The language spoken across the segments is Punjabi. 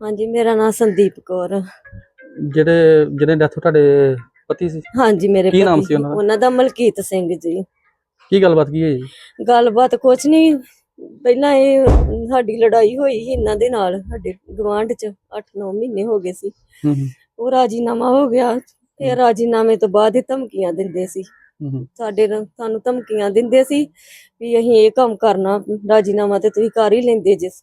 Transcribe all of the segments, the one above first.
ਹਾਂਜੀ ਮੇਰਾ ਨਾਮ ਸੰਦੀਪ ਕੌਰ। ਆ। ਜਿਹੜੇ ਜਿਹਨੇ ਡੈਥ ਤੁਹਾਡੇ ਪਤੀ ਸੀ? ਹਾਂਜੀ ਮੇਰੇ ਕੀ ਨਾਮ ਪਤੀ- ਸੀ ਉਹਨਾਂ ਦਾ? ਉਹਨਾਂ ਦਾ ਮਲਕੀਤ ਸਿੰਘ ਜੀ। ਕੀ ਗੱਲਬਾਤ ਕੀ ਹੋਈ? ਜੀ ਗੱਲਬਾਤ ਕੁਛ ਨਹੀਂ ਪਹਿਲਾਂ ਇਹ ਸਾਡੀ ਲੜਾਈ ਹੋਈ ਸੀ ਇਹਨਾਂ ਦੇ ਨਾਲ ਸਾਡੇ ਗਵਾਂਢ ਚ 8-9 ਮਹੀਨੇ ਹੋ ਗਏ ਸੀ। ਹੂੰ, ਉਹ ਰਾਜੀਨਾਮਾ ਹੋ ਗਿਆ ਤੇ ਰਾਜੀਨਾਮੇ ਤੋਂ ਬਾਅਦ ਹੀ ਧਮਕੀਆਂ ਦਿੰਦੇ ਸੀ। ਹੂੰ ਹੂੰ, ਸਾਡੇ ਨਾਲ ਸਾਨੂੰ ਧਮਕੀਆਂ ਦਿੰਦੇ ਸੀ ਵੀ ਅਸੀਂ ਇਹ ਕੰਮ ਕਰਨਾ ਰਾਜੀਨਾਮਾ ਤੇ ਤੁਸੀਂ ਕਰ ਹੀ ਲੈਂਦੇ ਜਿਸ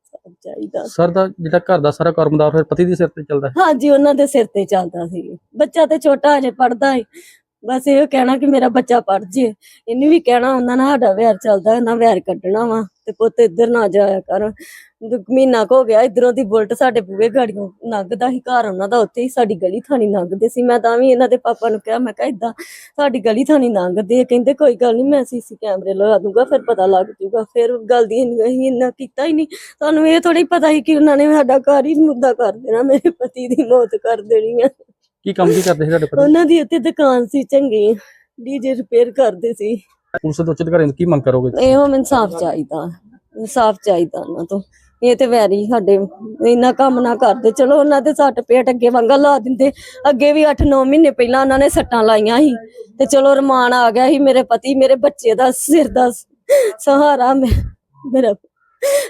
ਸਭ ਚਾਹੀਦਾ ਸਰ ਦਾ ਜਿਹੜਾ ਘਰ ਦਾ ਸਾਰਾ ਕਾਰੋਬਾਰ ਫਿਰ ਪਤੀ ਦੇ ਸਿਰ ਤੇ ਚੱਲਦਾ? ਹਾਂਜੀ ਉਹਨਾਂ ਦੇ ਸਿਰ ਤੇ ਚੱਲਦਾ ਸੀ। ਬੱਚਾ ਤੇ ਛੋਟਾ ਅਜੇ ਪੜਦਾ ਹੈ ਬਸ ਇਹ ਕਹਿਣਾ ਕਿ ਮੇਰਾ ਬੱਚਾ ਪੜ ਜੇ। ਇਹਨੇ ਵੀ ਕਹਿਣਾ, ਉਹਨਾਂ ਨਾਲ ਸਾਡਾ ਵੈਰ ਚੱਲਦਾ ਨਾ ਵੈਰ ਕੱਢਣਾ ਵਾ ਤੇ ਪੁੱਤ ਇੱਧਰ ਨਾ ਜਾਇਆ ਕਰ। ਮਹੀਨਾ ਕੁ ਹੋ ਗਿਆ, ਇਧਰੋਂ ਦੀ ਬੁਲਟ ਸਾਡੇ ਬੂਹੇ ਗਾੜੀਆਂ ਲੰਘਦਾ ਸੀ, ਘਰ ਉਹਨਾਂ ਦਾ ਉੱਥੇ ਹੀ ਸਾਡੀ ਗਲੀ ਥਾਣੀ ਲੰਘਦੇ ਸੀ। ਮੈਂ ਤਾਂ ਵੀ ਇਹਨਾਂ ਦੇ ਪਾਪਾ ਨੂੰ ਕਿਹਾ, ਮੈਂ ਕਿਹਾ ਇਦਾਂ ਸਾਡੀ ਗਲੀ ਥਾਣੀ ਲੰਘਦੇ ਕਹਿੰਦੇ ਕੋਈ ਗੱਲ ਨਹੀਂ ਮੈਂ ਸੀਸੀ ਕੈਮਰੇ ਲਗਾ ਦੂੰਗਾ, ਫਿਰ ਪਤਾ ਲੱਗ ਜੂਗਾ। ਫਿਰ ਗੱਲ ਦੀ ਅਸੀਂ ਇੰਨਾ ਕੀਤਾ ਹੀ ਨਹੀਂ ਤੁਹਾਨੂੰ ਇਹ ਥੋੜੀ ਪਤਾ ਹੀ ਕਿ ਉਹਨਾਂ ਨੇ ਸਾਡਾ ਘਰ ਹੀ ਮੁੱਦਾ ਕਰ ਦੇਣਾ, ਮੇਰੇ ਪਤੀ ਦੀ ਮੌਤ ਕਰ ਦੇਣੀ ਆ। ਕੀ ਕੰਮ ਕੀ ਕਰਦੇ ਸੀ ਤੁਹਾਡੇ ਪਤੀ? ਉਹਨਾਂ ਦੀ ਉੱਥੇ ਦੁਕਾਨ ਸੀ ਚੰਗੀ। ਡੀਜੇ ਰਿਪੇਅਰ ਕਰਦੇ ਸੀ। ਪੁਲਿਸ ਦੇ ਉੱਚ ਅਧਿਕਾਰੀਆਂ ਤੋਂ ਕੀ ਮੰਗ ਕਰੋਗੇ? ਇਹੋ ਮੈਨੂੰ ਇਨਸਾਫ ਚਾਹੀਦਾ। ਇਨਸਾਫ ਚਾਹੀਦਾ ਉਹਨਾਂ ਤੋਂ। ਇਹ ਤੇ ਵੈਰੀ ਸਾਡੇ ਇੰਨਾ ਕੰਮ ਨਾ ਕਰਦੇ। ਚਲੋ ਉਹਨਾਂ ਦੇ ਸੱਟ ਪੇਟ ਅੱਗੇ ਵਾਂਗਾ ਲਾ ਦਿੰਦੇ। ਅੱਗੇ ਵੀ 8-9 ਮਹੀਨੇ ਪਹਿਲਾਂ ਉਹਨਾਂ ਨੇ ਸੱਟਾਂ ਲਾਈਆਂ ਸੀ। ਤੇ ਚਲੋ ਰਮਾਨ ਆ ਗਿਆ ਸੀ ਮੇਰੇ ਪਤੀ। ਮੇਰੇ ਬੱਚੇ ਦਾ ਸਿਰ ਦਾ ਸਹਾਰਾ ਮੇਰਾ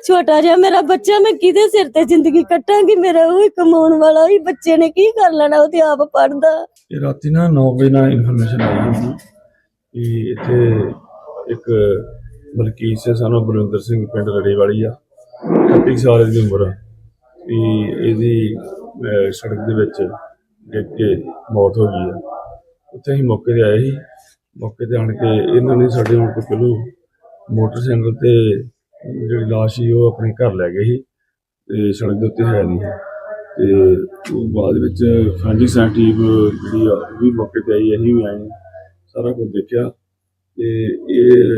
ਛੋਟਾ ਜਿਹਾ ਮੇਰਾ ਬੱਚਾ, ਮੈਂ ਕਿਹਦੇ ਸਿਰ ਤੇ ਜ਼ਿੰਦਗੀ ਕੱਟਾਂਗੀ? ਮੇਰਾ ਉਹ ਹੀ ਕਮਾਉਣ ਵਾਲਾ ਹੀ ਬੱਚੇ ਨੇ ਕੀ ਕਰ ਲੈਣਾ? ਉਹ ਤੇ ਆਪ ਪੜਦਾ ਇਹ ਰਾਤੀ ਨਾ 9 ਵਜੇ ਨਾਲ ਇਨਫੋਰਮੇਸ਼ਨ ਆਈ ਸੀ ਕਿ ਇੱਥੇ ਇੱਕ ਮਲਕੀਤ ਸਿੰਘ, ਸਾਨੂੰ ਬਲਵਿੰਦਰ ਸਿੰਘ ਪਿੰਡ ਰੜੇ ਆ। 31 ਸਾਲ ਦੀ ਉਮਰ ਆ। ਵੀ ਇਹਦੀ ਸੜਕ ਦੇ ਵਿੱਚ ਡਿੱਗ ਕੇ ਮੌਤ ਹੋ ਗਈ ਆ। ਉੱਥੇ ਅਸੀਂ ਮੌਕੇ ਤੇ ਆਏ ਸੀ। ਮੌਕੇ ਤੇ ਆਣ ਕੇ ਇਹਨਾਂ ਨੇ ਸਾਡੇ ਹੁਣ ਤੋਂ ਮੋਟਰਸਾਈਕਲ ਤੇ ਜਿਹੜੀ ਲਾਸ਼ ਸੀ ਉਹ ਆਪਣੇ ਘਰ ਲੈ ਗਏ ਸੀ ਤੇ ਸੜਕ ਦੇ ਉੱਤੇ ਹੈ ਨਹੀਂ ਸੀ। ਤੇ ਉਹ ਬਾਅਦ ਵਿੱਚ ਫੈਂਡੀ ਸੈਂਟੀਵ ਜਿਹੜੀ ਆ ਉਹ ਵੀ ਮੌਕੇ ਤੇ ਆਈ ਅਸੀਂ ਵੀ ਆਏ ਸਾਰਾ ਕੁਝ ਦੇਖਿਆ ਤੇ ਇਹ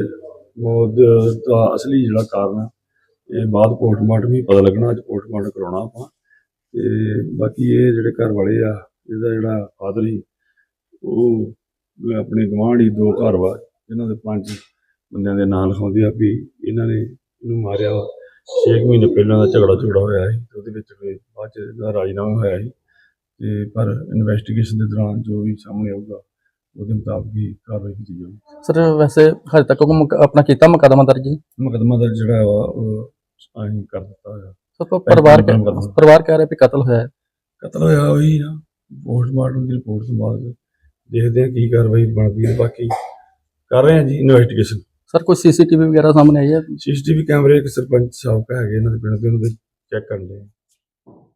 ਮੌਤ ਦਾ ਅਸਲੀ ਜਿਹੜਾ ਕਾਰਨ ਆ, ਇਹ ਬਾਅਦ ਪੋਸਟਮਾਰਟਮ ਹੀ ਪਤਾ ਲੱਗਣਾ ਅੱਜ ਪੋਸਟਮਾਰਟਮ ਕਰਾਉਣਾ ਆਪਾਂ ਤੇ ਬਾਕੀ ਇਹ ਜਿਹੜੇ ਘਰ ਵਾਲੇ ਆ ਇਹਦਾ ਜਿਹੜਾ ਫਾਦਰ ਸੀ ਉਹ ਆਪਣੇ ਗਵਾਂਢੀ ਦੋ ਘਰ ਵਾ ਇਹਨਾਂ ਦੇ ਪੰਜ ਬੰਦਿਆਂ ਦੇ ਨਾਂ ਲਿਖਾਉਂਦੇ ਆ ਵੀ ਇਹਨਾਂ ਨੇ ਇਹਨੂੰ ਮਾਰਿਆ ਵਾ। 6 ਮਹੀਨੇ ਪਹਿਲਾਂ ਦਾ ਝਗੜਾ ਝਗੜਾ ਹੋਇਆ ਸੀ ਤੇ ਉਹਦੇ ਵਿੱਚ ਫਿਰ ਬਾਅਦ ਚ ਇਹਦਾ ਰਾਜੀਨਾਮਾ ਹੋਇਆ ਸੀ। ਤੇ ਪਰ ਇਨਵੈਸਟੀਗੇਸ਼ਨ ਦੇ ਦੌਰਾਨ ਜੋ ਵੀ ਸਾਹਮਣੇ ਆਊਗਾ ਉਹਦੇ ਮੁਤਾਬਕ ਹੀ ਕਾਰਵਾਈ ਕੀਤੀ ਜਾਊਗੀ। ਸਰ ਵੈਸੇ ਹਜੇ ਤੱਕ ਕੋਈ ਮੁਕ- ਆਪਣਾ ਕੀਤਾ ਮੁਕੱਦਮਾ ਦਰਜ ਜੀ? ਮੁਕੱਦਮਾ ਦਰਜ ਜਿਹੜਾ ਵਾ ਉਹ ਅਸੀਂ ਕਰ ਦਿੱਤਾ ਹੋਇਆ। ਸਰ ਪਰ ਪਰਿਵਾਰ ਕਹਿ-। ਪਰਿਵਾਰ ਕਹਿ ਰਿਹਾ ਵੀ ਕਤਲ ਹੋਇਆ ਹੈ। ਕਤਲ ਹੋਇਆ ਉਹੀ ਨਾ ਪੋਸਟਮਾਰਟਮ ਦੀ ਰਿਪੋਰਟ ਤੋਂ ਬਾਅਦ ਦੇਖਦੇ ਆ ਕੀ ਕਾਰਵਾਈ ਬਣਦੀ ਹੈ। ਬਾਕੀ ਕਰ ਰਹੇ ਆ ਜੀ ਇਨਵੈਸਟੀਗੇਸ਼ਨ ਸਰ, ਕੋਈ ਸੀਸੀਟੀਵੀ ਵਗੈਰਾ ਸਾਹਮਣੇ ਆਈ ਹੈ? ਸੀਸੀਟੀਵੀ ਕੈਮਰੇ ਇੱਕ ਸਰਪੰਚ ਸਾਹਿਬ ਹੈਗੇ ਇਹਨਾਂ ਦੇ ਪਿੰਡ ਦੇ, ਉਹਨਾਂ ਦੇ ਚੈੱਕ ਕਰਨ ਦੇ।